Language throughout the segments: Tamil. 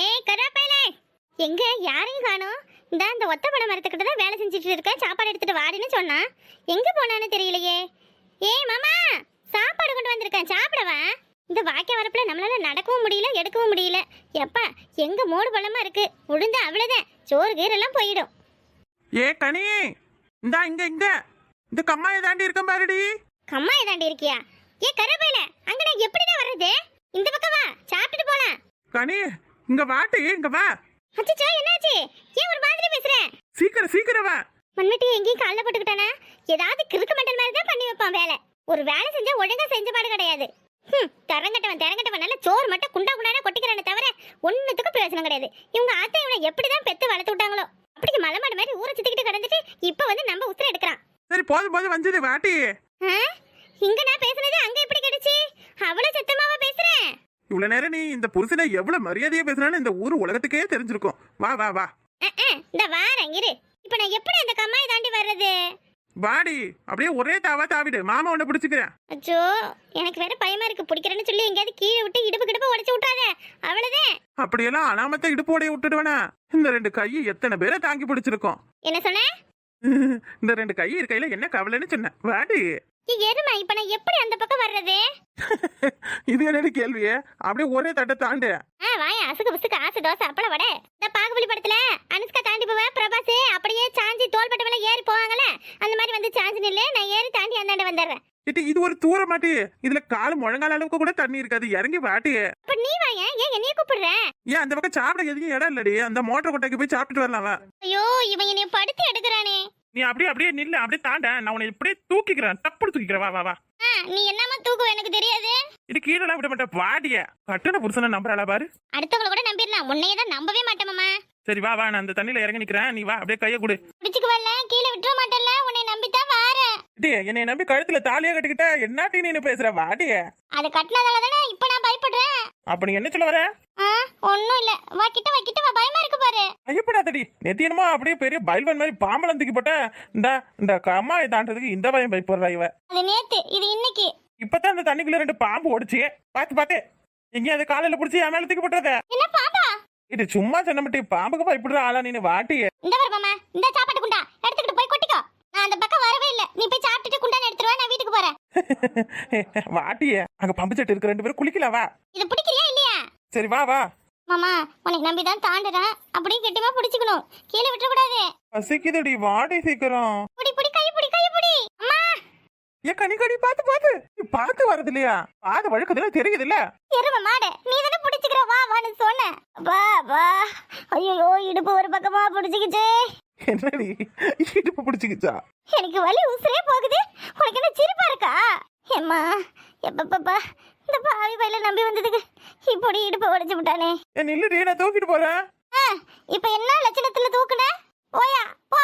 ஏய் கருவேப்பிலை. எங்க யாரையும் காணோம். இந்த இந்த ஒத்த படம் மரத்துக்கிட்ட தான் வேலை செஞ்சுட்டு இருக்க சாப்பாடு எடுத்துட்டு வாடின்னு சொன்னா. எங்க போனான்னு தெரியலையே. ஏய் மாமா சாப்பாடு கொண்டு வந்திருக்கேன். சாப்பிடவா? இந்த வாக்கிய வரப்புல நம்மளால நடக்கவும் முடியல எடுக்கவும் முடியல. எப்பா எங்க மூடு பள்ளமா இருக்கு. உளுந்து அவ்வளவுதான். சோறு கீரெல்லாம் போயிடும். ஏ கனி இந்தா இங்க இங்க. இந்த கம்மாயை தாண்டி இருக்க பாருடி. கம்மாய் தாண்டி இருக்கியா? ஏ கருவேப்பில அங்க நான் எப்படிதான் வர்றது? இந்த பக்கம் வா சாப்பிட்டுட்டு போலாம். கனி இங்க வாட்டி இங்க வா. அச்சச்சோ என்னாச்சு? ஏன் ஒரு மாதிரி பேசுற? சீக்கிரம் சீக்கிரம் வா. மண்வெட்டி எங்கேயும் கால்ல போட்டுக்கிட்டானா? ஏதாவது கிறுக்கு மெண்டல் மாதிரி தான் பண்ணி வைப்பான் வேலை. ஒரு வேலை செஞ்சா ஒழுங்கா செஞ்ச பாடு கிடையாது. ஹம், தரங்கட்டவன் தரங்கட்டவன் நல்ல சோறு மட்டும் குண்டா குண்டான கொட்டிக்கிறானே தவிர ஒன்னுத்துக்கும் பிரயோஜனம் கிடையாது. இவங்க ஆத்தா இவனை எப்படிதான் பெத்து வளர்த்து விட்டாங்களோ? அப்படி மலை மாடு மாதிரி ஊரை சுத்திக்கிட்டு கிடந்துட்டு இப்ப வந்து நம்ம உத்தர எடுக்கிறான். சரி போதும் போதும் வந்தது வாட்டி? இங்க நான் பேசுனது அங்க எப்படி கிடைச்சு? அவ்வளவு சத்தமாவா பேசுறேன் இவ்வளவு நேரம் நீ இந்த புருஷனை எவ்வளவு மரியாதையா பேசுனான்னு இந்த ஊர் உலகத்துக்கே தெரிஞ்சிருக்கும். வா வா வா. இந்த வாரேன் இரு. இப்ப நான் எப்படி அந்த கம்மாயை தாண்டி வர்றது? வாடி அப்படியே ஒரே தாவா தாவிடு. மாமா உன்னை பிடிச்சுக்கிறேன். அச்சோ எனக்கு வேற பயமா இருக்கு. பிடிக்கிறேன்னு சொல்லி எங்கேயாவது கீழே விட்டு இடுப்பு கிடுப்பு உடைச்சு விட்றாத அவ்வளவுதான். அப்படியெல்லாம் அனாமத்த இடுப்போடைய விட்டுடுவேனா? இந்த ரெண்டு கையை எத்தனை பேரை தாங்கி பிடிச்சிருக்கோம்? என்ன சொன்ன? இந்த ரெண்டு கை இருக்கையில என்ன கவலைன்னு சொன்னேன் வாடி. எருமை இப்ப நான் எப்படி அந்த பக்கம் வர்றது? இது என்னடி கேள்வியே அப்படியே ஒரே தட்டை தாண்டு. ஆ வாயா அசுக்கு புசுக்கு ஆசு தோசை அப்பள வடை. இந்த பாகுபலி படத்துல அனுஷ்கா தாண்டி போவ பிரபாஸ் அப்படியே சாஞ்சி தோள்பட்ட மேல ஏறி போவாங்கல்ல அந்த மாதிரி வந்து சாஞ்சி நில்லு நான் ஏறி தாண்டி அந்தாண்ட வந்துடுறேன். இட்டி இது ஒரு தூர மாட்டி. இதுல கால் முழங்கால அளவுக்கு கூட தண்ணி இருக்காது இறங்கி வாட்டி. அப்ப நீ வாயா ஏன் என்னைய கூப்பிடுற? ஏன் அந்த பக்கம் சாப்பிட எதுவும் இடம் இல்லடி. அந்த மோட்டர் கொட்டைக்கு போய் சாப்பிட்டுட்டு வரலாம். ஐயோ இவன் என்னைய படுத்து எடுக்கிறானே. நீ அப்படியே அப்படியே நில்லு அப்படியே தாண்ட. நான் உன்னை இப்படியே தூக்கிக்கிறேன். தப்பு தூக்கிக்கிறேன். வா வா வா. நீ என்னமா தூக்குவ? எனக்கு தெரியாது. இது கீழே விட மாட்டேன் வாடிய. கட்டுன புருஷனை நம்புறாளா பாரு. அடுத்தவங்கள கூட நம்பிடலாம். உன்னையே தான் நம்பவே மாட்டேன் மாமா சரி வா வா நான் அந்த தண்ணியில இறங்கி நிக்கிறேன். நீ வா அப்படியே கையை கொடு. பிடிச்சுக்குவல்ல கீழே விட்டுற மாட்டேன்ல உன்னை நம்பித்தான் வாரேன் இட்டி என்னை நம்பி கழுத்துல தாலியா கட்டிக்கிட்ட என்னாட்டி நீ பேசுற? வாடிய அது கட்டினதால தானே இப்ப நான் பயப்படுறேன். அப்ப நீ என்ன சொல்ல வர? ஒண்ணும் இல்ல. வா கிட்ட வா கிட்ட வா பயமா இருக்கு பாரு. ஐயப்படாதடி நெத்தியனமா அப்படியே பெரிய பைல்வன் மாதிரி பாம்பளம் தூக்கி போட்ட இந்த இந்த கம்மாயை தாண்டதுக்கு இந்த பயம் பயப்படுறா இவ. அது நேத்து இது இன்னைக்கு. இப்பதான் இந்த தண்ணிக்குள்ள ரெண்டு பாம்பு ஓடிச்சு. பாத்து பாத்து. எங்கேயும் அது காலையில புடிச்சு என் மேல தூக்கி போட்டுறத. என்ன பாப்பா இது சும்மா சொன்ன மட்டும் பாம்புக்கு பயப்படுற ஆளா நீ வாட்டி இந்த வர மாமா இந்த சாப்பாட்டு குண்டா எடுத்துக்கிட்டு போய் கொட்டிக்கோ. நான் அந்த பக்கம் வரவே இல்ல. நீ போய் சாப்பிட்டுட்டு குண்டான எடுத்துருவா நான் வீட்டுக்கு போறேன். வாட்டிய. அங்க பம்பு செட்டு இருக்கு ரெண்டு பேரும் குளிக்கல வா. இது பிடிக்கலையா இல்லையா? சரி வா வா. மாமா உனக்கு நம்பி தான் தாண்டுறேன். அப்படியே கெட்டியமா பிடிச்சுக்கணும். கீழே விட்டுற கூடாது பசிக்குதுடி வாடி சீக்கிரம். புடி புடி கை புடி கை புடி. அம்மா. ஏன் கனி கனி பாத்து பாத்து. வரது இல்லையா பாத வழுக்குதுல தெரியுது இல்ல எரும மாடு நீ தானே பிடிச்சுக்கிற வா வான்னு சொன்ன. வா வா. ஐயோ இடுப்பு ஒரு பக்கமா பிடிச்சிக்கிச்சு. என்னடி? இடுப்பு பிடிச்சிக்கிச்சா? எனக்கு வலி உசுரே போகுது. உனக்கு என்ன சிரிப்பா இருக்கா? ஏம்மா எப்பப்பப்பா இந்த பாவி பையில நம்பி வந்ததுக்கு இப்படி இடுப்பை உடைச்சு விட்டானே. ஏன் நில்லுடி நான் தூக்கிட்டு போறேன். ஆ, இப்ப என்ன லட்சணத்துல தூக்குன? போயா போ.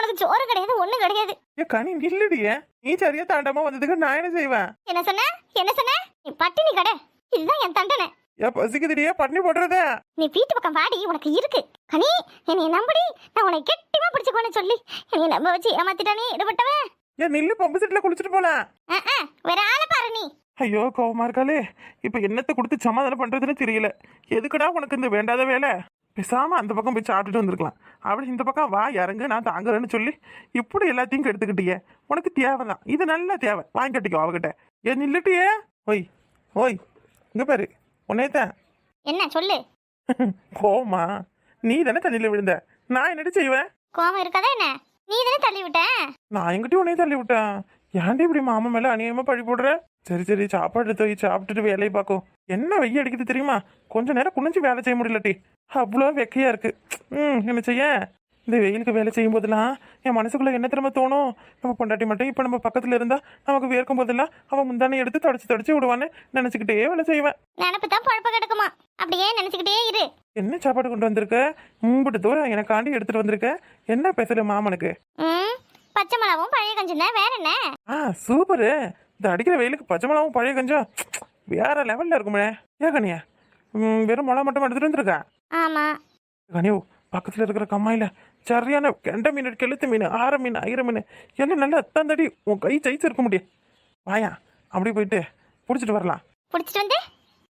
உனக்கு சோறு கிடையாது ஒண்ணு கிடையாது. ஏன் கனி நில்லுடிய நீ சரியா தாண்டாம வந்ததுக்கு நான் என்ன செய்வேன்? என்ன சொன்ன? என்ன சொன்ன? நீ பட்டினி கடை. இதுதான் என் தண்டனை. ஏன் பசிக்குதுடியே பண்ணி போடுறத? நீ வீட்டு பக்கம் வாடி உனக்கு இருக்கு. கனி என்னை நம்படி. நான் உன்னை கெட்டிமா பிடிச்சுக்கோன்னு சொல்லி என்னை நம்ப வச்சு ஏமாத்திட்டானே இடப்பட்டவன் ஏன் நில்லு பம்பு செட்ல குளிச்சுட்டு ஆ, வேற ஆளை பாரு நீ. ஐயோ கோவமா இருக்காளே. இப்ப என்னத்தை கொடுத்து சமாதானம் பண்றதுன்னு தெரியல. எதுக்குடா உனக்கு இந்த வேண்டாத வேலை? பேசாம அந்த பக்கம் போய் சாப்பிட்டுட்டு வந்திருக்கலாம். அப்படி இந்த பக்கம் வா இறங்கு நான் தாங்குறேன்னு சொல்லி இப்படி எல்லாத்தையும் கெடுத்துக்கிட்டியே. உனக்கு தேவைதான். இது நல்ல தேவை. வாங்கி கட்டிக்கோ அவகிட்ட. ஏன் நில்லுட்டியே. ஓய் ஓய் இங்க பாரு. உன்னையத்தான் என்ன சொல்லு. கோவமா? நீ தானே தண்ணியில விழுந்த? நான் என்னடி செய்வேன்? கோவம் இருக்காதா என்ன? நீ தானே தள்ளி விட்ட? நான் எங்கிட்டயும் உன்னையும் தள்ளி விட்டேன். ஏன்டி இப்படி மாமா மேல அநியாயமா பழி போடுற? சரி சரி சாப்பாடு எடுத்து வை சாப்பிட்டுட்டு வேலையை பார்க்கும் என்ன வெய்ய அடிக்குது தெரியுமா? கொஞ்ச நேரம் குனிஞ்சு வேலை செய்ய முடியலட்டி அவ்வளோ வெக்கையா இருக்கு. ம் என்ன செய்ய? இந்த வெயிலுக்கு வேலை செய்யும் போதெல்லாம் என் மனசுக்குள்ள என்ன திரும்ப தோணும்? நம்ம பொண்டாட்டி மட்டும் இப்போ நம்ம பக்கத்துல இருந்தா நமக்கு வேர்க்கும் போதெல்லாம் அவன் முந்தானே எடுத்து தொடச்சு தொடச்சு விடுவான்னு நினைச்சுக்கிட்டே வேலை செய்வேன். நினப்பு தான் பொழப்ப கிடக்குமா? அப்படியே நினைச்சுக்கிட்டே இரு. என்ன சாப்பாடு கொண்டு வந்திருக்க? மும்பிட்டு தூரம் எனக்காண்டி எடுத்துட்டு வந்திருக்க? என்ன பேசுற மாமனுக்கு? ம் பச்சை மிளகும் பழைய கஞ்சும் தான். வேற என்ன? ஆ சூப்பரு. இந்த அடிக்கிற வெயிலுக்கு பச்சை மிளகாவும் பழைய கொஞ்சம் வேற லெவல்ல இருக்குமே. ஏன் கனியா? வெறும் மிளகா மட்டும் எடுத்துட்டு வந்திருக்கா? ஆமா. கனியோ பக்கத்துல இருக்கிற கம்மாயில சரியான கெண்ட மீன் கெளுத்து மீன் ஆர மீன் ஐர மீன் எல்லாம் நல்லா எத்தாந்தடி உன் கை ஜெயிச்சு இருக்க முடியும்? வாயா அப்படி போயிட்டு பிடிச்சிட்டு வரலாம். பிடிச்சிட்டு வந்து?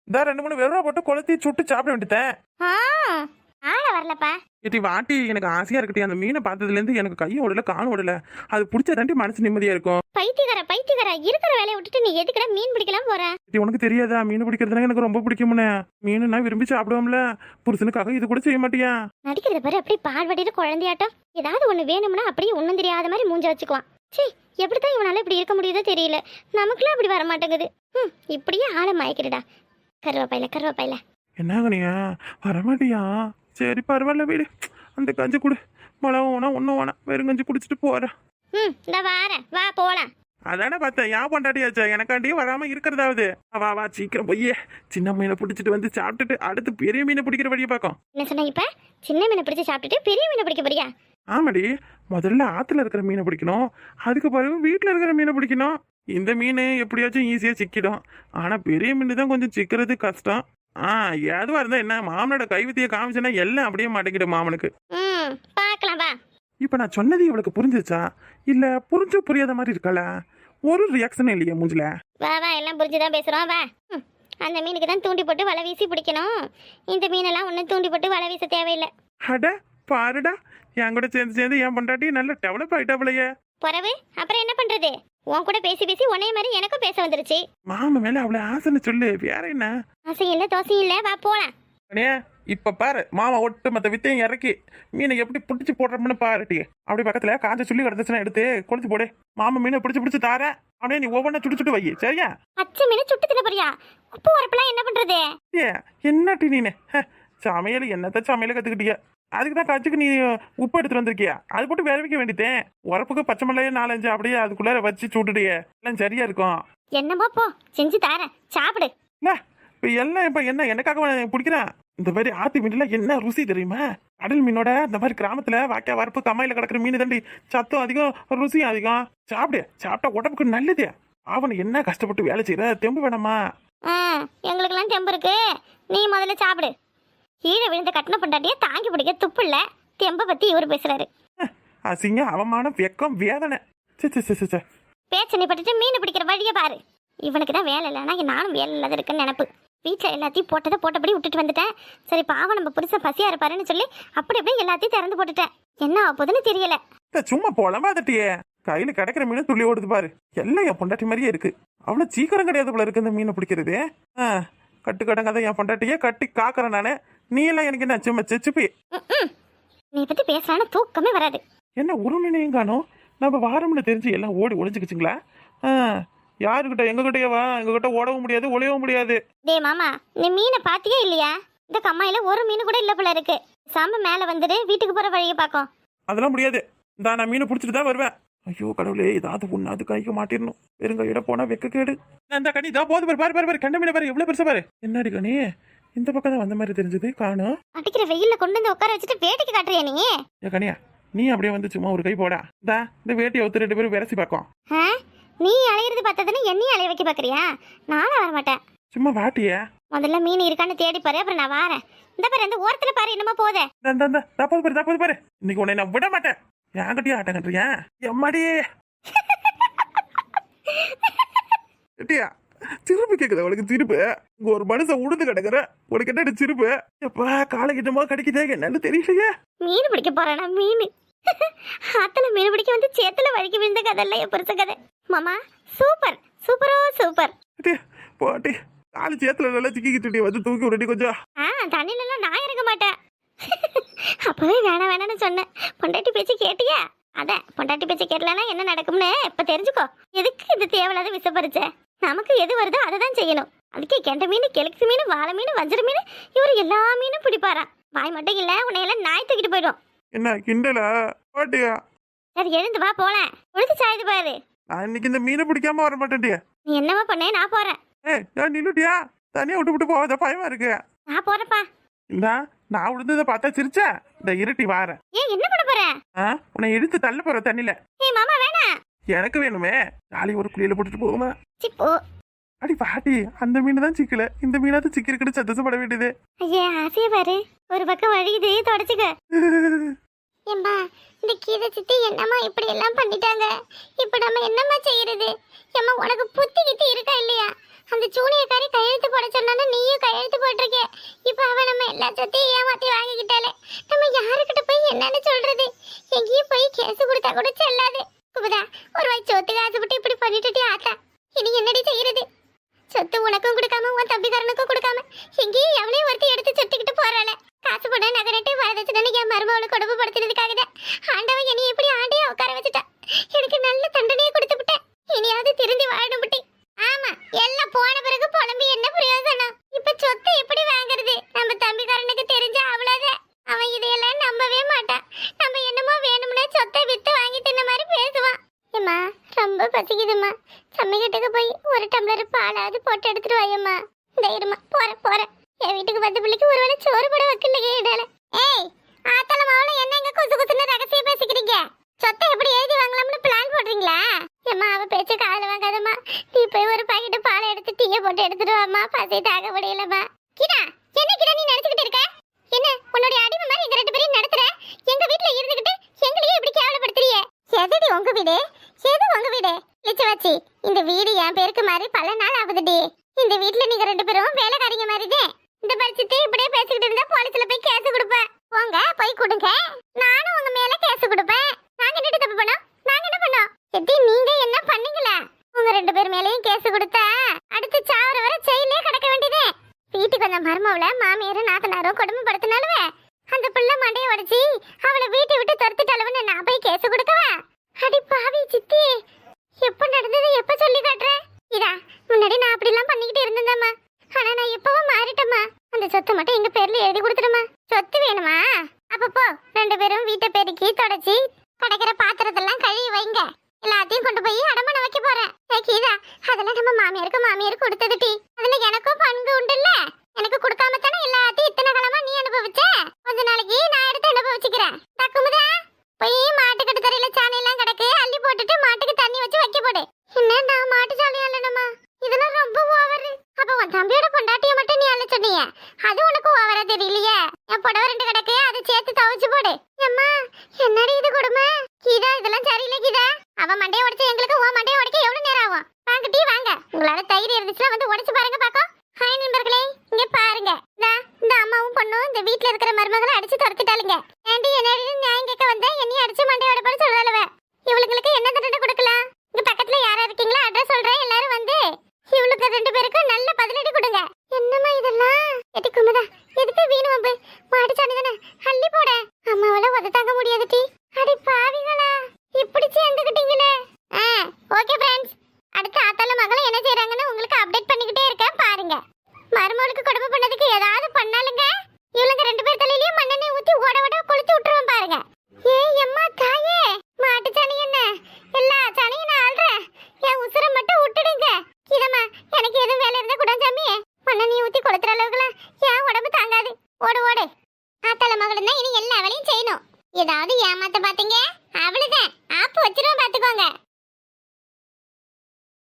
இந்த ரெண்டு மூணு வெறுவா போட்டு கொளுத்தி சுட்டு சாப்பிட வேண்டியதேன் வரலப்பா. ஏட்டி வாட்டி எனக்கு ஆசையா இருக்கட்டி. அந்த மீனை பார்த்ததுல இருந்து எனக்கு கையும் ஓடல காணும் ஓடல அது பிடிச்ச தாண்டி மனசு நிம்மதியா இருக்கும். பைத்தியக்கார பைத்தியக்கார. இருக்கிற வேலையை விட்டுட்டு நீ எதுக்குடா மீன் பிடிக்கலாம் போற? ஏட்டி, உனக்கு தெரியாதா? மீன் பிடிக்கிறதுனா எனக்கு ரொம்ப பிடிக்கும்னு. மீனுனா விரும்பி சாப்பிடுவோம்ல. புருஷனுக்காக இது கூட செய்ய மாட்டியா? நடிக்கிறத பாரு அப்படியே பால்வடியில குழந்தையாட்டம். ஏதாவது ஒண்ணு வேணும்னா அப்படியே ஒண்ணும் தெரியாத மாதிரி மூஞ்ச வச்சுக்குவான். சீ எப்படித்தான் இவனால இப்படி இருக்க முடியுதோ தெரியல. நமக்குலாம் அப்படி வர மாட்டேங்குது. ம் இப்படியே ஆளை மயக்கிடுடா. கருவாப்பையில கருவாப்பையில. என்னங்க நீ வரமாட்டியா? சரி பரவாயில்ல வீடு. அந்த கஞ்சி கொடு. மிளகு வேணா ஒன்றும் வேணாம் வெறும் கஞ்சி குடிச்சிட்டு போறேன் ம் இந்த வாரேன் வா போலாம். அதானே பார்த்தேன். ஏன் பொண்டாட்டியாச்சா எனக்காண்டியும் வராம இருக்கிறதாவது. வா வா சீக்கிரம் போய் சின்ன மீனை பிடிச்சிட்டு வந்து சாப்பிட்டுட்டு அடுத்து பெரிய மீனை பிடிக்கிற வழியை பார்க்கும். என்ன சொன்ன இப்ப? சின்ன மீனை பிடிச்சு சாப்பிட்டுட்டு பெரிய மீனை பிடிக்க போறியா? ஆமாடி. முதல்ல ஆத்துல இருக்கிற மீனை பிடிக்கணும். அதுக்கு பிறகு வீட்டில் இருக்கிற மீனை பிடிக்கணும். இந்த மீன் எப்படியாச்சும் ஈஸியாக சிக்கிடும். ஆனால் பெரிய மீன் தான் கொஞ்சம் சிக்கிறது கஷ்டம். ஆ எதுவாக இருந்தால் என்ன? மாமனோட கைவித்தியை காமிச்சேன்னா எல்லாம் அப்படியே மாட்டேங்கிடும் மாமனுக்கு. ம் பார்க்கலாம் வா. இப்போ நான் சொன்னது இவளுக்கு புரிஞ்சிச்சா இல்லை புரிஞ்சு புரியாத மாதிரி இருக்கல? ஒரு ரியாக்ஷனும் இல்லையா மூஞ்சில. வா வா எல்லாம் புரிஞ்சுதான் பேசுறோம் வா. ம், அந்த மீனுக்கு தான் தூண்டி போட்டு வலை வீசி பிடிக்கணும். இந்த மீனெல்லாம் ஒன்றும் தூண்டி போட்டு வலை வீச தேவையில்லை. அட பாருடா. என் கூட சேர்ந்து சேர்ந்து என் பொண்டாட்டி நல்ல டெவலப் ஆயிட்டாப்லையே. பிறவு? அப்புறம் என்ன பண்றது? உன் கூட பேசி பேசி உன்னைய மாதிரி எனக்கும் பேச வந்துருச்சு. மாமன் மேல அவ்வளோ ஆசைன்னு சொல்லு. வேற என்ன? ஆசையும் இல்லை தோசையும் இல்லை. வா போலாம். அண்ணே இப்ப பாரு. மாமா ஒட்டு மத்த வித்தையும் இறக்கி மீனை எப்படி பிடிச்சி போடுறோம்னு பாருட்டி அப்படி பக்கத்துல காஞ்ச சொல்லி கிடந்துச்சுன்னா எடுத்து கொளுத்தி போடு. மாமா மீனை பிடிச்சி பிடிச்சி தாரேன் அப்படியே நீ ஒவ்வொன்றா சுட்டு சுட்டு வை. சரியா? பச்சை மீன் சுட்டு தின போறியா? உப்பு உரப்பெல்லாம் என்ன பண்றது? ஏ என்னட்டி நீனு? சமையல் என்னத்த சமையல கத்துக்கிட்டிய? அதுக்கு தான் காய்ச்சிக்கு நீ உப்பு எடுத்துட்டு வந்திருக்கியா? அது போட்டு வேற வைக்க வேண்டியதேன் உரப்புக்கு பச்சை மிளகாய் நாலஞ்சு அப்படியே அதுக்குள்ளார வச்சு சுட்டுடியே எல்லாம் சரியா இருக்கும். என்னமோ போ செஞ்சு தரேன். சாப்பிடு. இல்ல இப்ப எல்லாம் இப்ப என்ன எனக்காக பிடிக்கிறேன்? இந்த மாதிரி ஆத்து மீன்ல என்ன ருசி தெரியுமா? கடல் மீனோட இந்த மாதிரி கிராமத்துல வாக்கியா வரப்பு கம்மாயில கிடக்குற மீன் தாண்டி சத்தம் அதிகம் ருசியும் அதிகம். சாப்பிடு சாப்பிட்டா உடம்புக்கு நல்லது. அவன் என்ன கஷ்டப்பட்டு வேலை செய்யற? தெம்பு வேணாமா? எங்களுக்கெல்லாம் தெம்பு இருக்கு. நீ முதல்ல சாப்பிடு. கீழே விழுந்த கட்டின பொண்டாட்டிய தாங்கி பிடிக்க துப்பு இல்ல தெம்ப பத்தி இவர் பேசுறாரு. அசிங்க அவமானம் வெக்கம் வேதனை. பேச்சனை பட்டுட்டு மீன் பிடிக்கிற வழியை பாரு. இவனுக்கு தான் வேலை இல்லைன்னா நானும் வேலை இல்லாத இருக்குன்னு நினப்பு. வீட்டில் எல்லாத்தையும் போட்டதை போட்டபடி விட்டுட்டு வந்துட்டேன். சரி பாவம் நம்ம புருஷன் பசியா இருப்பாருன்னு சொல்லி அப்படி அப்படியே எல்லாத்தையும் திறந்து போட்டுட்டேன். என்ன ஆக போகுதுன்னு தெரியல சும்மா புலம்பாதட்டியே. கையில கிடைக்கிற மீன் துள்ளி ஓடுது பாரு. எல்லாம் என் பொண்டாட்டி மாதிரியே இருக்கு. அவ்வளவு சீக்கிரம் கிடையாது போல இருக்கு இந்த மீனை பிடிக்கிறது. ஆ, கட்டு கடங்காத என் பொண்டாட்டியே கட்டி காக்குறேன் நானு. நீ எல்லாம் எனக்கு என்ன சும்மா செச்சுப்பி. நீ பத்தி பேசலான்னு தூக்கமே வராது. என்ன ஒரு காணோம்? நம்ம வாரம்னு தெரிஞ்சு எல்லாம் ஓடி ஒளிஞ்சுக்கிச்சுங்களா? யாருக்கிட்ட? எங்ககிட்டயவா எங்ககிட்ட ஓடவும் முடியாது ஒளியவும் முடியாது. டேய் மாமா நீ மீனை பாத்தியே இல்லையா? இந்த கம்மாயில ஒரு மீன் கூட இல்ல போல இருக்கு. சாம்ப மேல வந்துடு வீட்டுக்கு போற வழியை பார்க்கும் அதெல்லாம் முடியாது. இந்த நான் மீனை பிடிச்சிட்டு தான் வருவேன். ஐயோ கடவுளே ஏதாவது ஒண்ணு அது கைக்க மாட்டிடணும். பெருங்க இட போனா வெக்க கேடு. இந்த கனி தான் போது பாரு பாரு பாரு கண்ட மீனை பாரு எவ்வளவு பெருசா பாரு. என்னடி கனி இந்த பக்கம் தான் வந்த மாதிரி தெரிஞ்சது. காணும் அடிக்கிற வெயில்ல கொண்டு வந்து உட்கார வச்சுட்டு வேட்டைக்கு காட்டுறியா நீ? ஏ கனியா நீ அப்படியே வந்து சும்மா ஒரு கை போடா. இந்தா இந்த வேட்டியை ஒத்து ரெண்டு பேரும் விரசி பார்க்கும்? நீ அலையிறது பார்த்ததுன்னு என்னையும் அலைய வைக்க பாக்குறியா நானும் வர மாட்டேன். சும்மா வாட்டிய. முதல்ல மீன் இருக்கான்னு தேடி பாரு அப்புறம் நான் வாரேன். இந்த பாரு அந்த ஓரத்துல பாரு என்னமோ போதே தப்போது பாரு தப்போது பாரு. இன்னைக்கு உன்னை நான் விட மாட்டேன். என்கிட்டயே ஆட்டம் கட்டுறியா? எம்மாடி. எட்டியா திருப்பு கேக்குதா உனக்கு இங்க ஒரு மனுஷன் உடுந்து கிடக்குற உனக்கு என்ன திருப்பு? எப்பா காலை கிட்டமா கிடைக்குதே என்னன்னு தெரியலையே. மீன் பிடிக்க போறானா மீன்? ஆத்துல மீன் பிடிக்க வந்து சேத்துல வழுக்கி விழுந்த கதை இல்ல என் பெருச கதை. மாமா சூப்பர் சூப்பரோ சூப்பர். போட்டி. காலு சேத்துல நல்லா சிக்கிக்கிட்டு வந்து தூக்கி விடுடி கொஞ்சம். ஆ எல்லாம் நான் இறங்க மாட்டேன். அப்பவே வேணாம் வேணாம்னு சொன்னேன். பொண்டாட்டி பேச்சு கேட்டியா? அதான் பொண்டாட்டி பேச்சு கேட்டலன்னா என்ன நடக்கும்னு இப்ப தெரிஞ்சுக்கோ. எதுக்கு இது தேவையில்லாத விசப்பறிச்ச நமக்கு எது வருதோ அதை தான் செய்யணும். அதுக்கே கெண்ட மீன் கெளுக்கு மீன் வாழை மீன் வஞ்சர மீன் இவர் எல்லா மீனும் பிடிப்பாராம். வாய் மட்டும் இல்ல உன்னை எல்லாம் நாய் தூக்கிட்டு போயிடும். என்ன கிண்டலா? போட்டியா? சரி எழுந்து வா போலாம். உழுது சாயுது பாரு நான் இன்னைக்கு இந்த மீனை பிடிக்காம வர மாட்டேன்டியா நீ என்னவா பண்ண நான் போறேன். ஏய் நான் நில்லுட்டியா? தனியா விட்டு விட்டு போகாத பயமா இருக்கு. நான் போறேன்ப்பா. இந்தா நான் விழுந்ததை பார்த்தா சிரிச்ச? இந்த இருட்டி வாரேன் ஏன் என்ன பண்ண போற? ஆ உன்னை எடுத்து தள்ள போற தண்ணில ஏய் மாமா வேணாம் எனக்கு வேணுமே. ஜாலி ஒரு குளியில போட்டுட்டு போகுமா? சி போ. அடி பாட்டி அந்த மீன் தான் சிக்கல. இந்த மீனாவது சிக்கிருக்குன்னு சந்தோஷப்பட வேண்டியது. ஐயா ஆசைய பாரு. ஒரு பக்கம் வழியுது தொடச்சுக்க. ஏம்பா இந்த கீதை சித்தி என்னம்மா இப்படி எல்லாம் பண்ணிட்டாங்க? இப்ப நம்ம என்னம்மா செய்யறது? ஏம்மா உனக்கு புத்தி கித்தி இருக்கா இல்லையா? அந்த சூனியக்காரி கையெழுத்து போட சொன்னா நீயும் கையெழுத்து போட்டிருக்க. இப்ப அவ நம்ம எல்லா சொத்தையும் ஏமாத்தி வாங்கிக்கிட்டாலே நம்ம யாருக்கிட்ட போய் என்னன்னு சொல்றது? எங்கேயும் போய் கேஸ் கொடுத்தா கூட செல்லாது. குமுதா ஒரு வாய் சொத்துக்கு ஆசைப்பட்டு இப்படி பண்ணிட்டுட்டே ஆத்தா? இனி என்னடி செய்யறது? சொத்து உனக்கும் கொடுக்காம உன் தம்பிக்காரனுக்கும் கொடுக்காம எங்கேயும் எவனையும் ஒருத்தி எடுத்து சொத்துக்கிட்டு போறாள. காசு போட நகரட்டு வரதட்சணை என் மருமகளை கொடுமை படுத்துறதுக்காக தான் ஆண்டவன் என்னை எப்படி ஆண்டியா உட்கார வச்சுட்டா? எனக்கு நல்ல தண்டனையை கொடுத்து விட்டேன். இனியாவது திருந்தி வாழணும் விட்டு ஆமா எல்லாம் போன பிறகு புலம்பி என்ன பிரயோஜனம் இப்ப சொத்தை எப்படி வாங்குறது நம்ம தம்பிக்காரனுக்கு தெரிஞ்சா அவ்வளவுதான் அவன் இதையெல்லாம் நம்பவே மாட்டான் நம்ம என்னமோ வேணும்னே சொத்தை வித்து வாங்கி தின்ன மாதிரி பேசுவான் ஏம்மா ரொம்ப பசிக்குதும்மா சமைக்கிட்டுக்கு போய் ஒரு டம்ளர் பாலாவது போட்டு எடுத்துட்டு வாயம்மா தைரியமா போறேன் போறேன் என் வீட்டுக்கு வந்த பிள்ளைக்கு ஒருவேளை சோறு கூட வைக்கலையே இடையில ஏய் ஆத்தல மாவுல என்ன இங்க குசு குசுன்னு ரகசியம் பேசிக்கிறீங்க சொத்தை எப்படி எழுதி வாங்கலாம்னு பிளான் போடுறீங்களா ஏம்மா அவ பேச்ச கால வாங்காதம்மா நீ போய் ஒரு பாக்கெட்டு பாலை எடுத்து டீயை போட்டு எடுத்துட்டு வாம்மா. பசி தாங்க முடியலம்மா கிடா என்ன கிடா நீ நினைச்சுக்கிட்டு இருக்க? என்ன உன்னுடைய அடிமை மாதிரி எங்க ரெண்டு பேரையும் நடத்துற? எங்க வீட்ல இருந்துகிட்டு எங்களையே இப்படி கேவலப்படுத்துறிய எதுடி உங்க வீடு எது உங்க வீடு. லிச்சவாச்சி இந்த வீடு என் பேருக்கு மாதிரி பல நாள் ஆகுதுடி. இந்த வீட்டுல நீங்க ரெண்டு பேரும் வேலைக்காரிங்க மாதிரிதான் இந்த பரிசுத்தி இப்படியே பேசிக்கிட்டு இருந்தா போலீஸ்ல போய் கேஸ் கொடுப்பேன். போங்க போய் கொடுங்க. நானும் உங்க மேல கேஸ் கொடுப்பேன் நாங்க என்ன தப்பு பண்ணோம் நாங்க என்ன பண்ணோம் எத்தி நீங்க என்ன பண்ணீங்களா உங்க ரெண்டு பேர் மேலயும் கேஸ் கொடுத்தா அடுத்து சாவர வரை ஜெயிலே கிடக்க வேண்டியதே வீட்டுக்கு வந்த மருமவள மாமியாரும் நாத்தனாரும் கொடுமைப்படுத்தினாலுவே அந்த பிள்ளை மண்டைய உடைச்சி அவளை வீட்டை விட்டு துரத்துட்டாலுன்னு நான் போய் கேஸ் கொடுக்கவா? அடி பாவி சித்தி. எப்ப நடந்தது எப்ப சொல்லி காட்டுறேன் இதா முன்னாடி நான் அப்படிலாம் பண்ணிக்கிட்டு இருந்தேம்மா ஆனா நான் எப்பவும் மாறிட்டேம்மா. அந்த சொத்தை மட்டும் எங்க பேர்ல எழுதி கொடுத்துருமா சொத்து வேணுமா? அப்ப போ ரெண்டு பேரும் வீட்டை பெருக்கி தொடச்சி கிடைக்கிற பாத்திரத்தெல்லாம் கழுவி வைங்க. எல்லாத்தையும் கொண்டு போய் அடமானம் வைக்க போறேன். கீதா அதெல்லாம் நம்ம மாமியாருக்கு மாமியாருக்கு கொடுத்தது டி. அதுல எனக்கும் பங்கு உண்டுல்ல? எனக்கு கொடுக்காம தானே எல்லாத்தையும் இத்தனை காலமா நீ அனுபவிச்ச? கொஞ்ச நாளைக்கு நான் எடுத்து அனுபவிச்சுக்கிறேன். தக்குமுதா போய் மாட்டுக்கட்டு தரையில சாணி எல்லாம் கிடக்கு அள்ளி போட்டுட்டு மாட்டுக்கு தண்ணி வச்சு வைக்க போடு. என்ன நான் மாட்டு சாணி அள்ளணுமா இதெல்லாம் ரொம்ப ஓவர் அப்ப உன் தம்பியோட பொண்டாட்டிய மட்டும் நீ அள்ள சொன்னீங்க அது உனக்கு ஓவரா தெரியலையே? என் புடவை ரெண்டு கிடக்கு அதை சேர்த்து துவைச்சு போடு. அம்மா என்னடி இது கொடுமை? கீதா இதெல்லாம் சரியில்லை கீதா. அவ மண்டைய உடைச்சு எங்களுக்கு உன் மண்டைய உடைக்க எவ்வளவு நேரம் ஆகும்? வாங்க டீ வாங்க. உங்களால தயிர் இருந்துச்சுன்னா வந்து உடைச்சு பாருங்க பாக்கோ ஹாய் நண்பர்களே. இங்க பாருங்க. இந்த அம்மாவும் பொண்ணும் இந்த வீட்ல இருக்கிற மருமகளை அடிச்சு துரத்திட்டாளுங்க. ஏண்டி என்னடி நியாயம் கேட்க வந்தேன்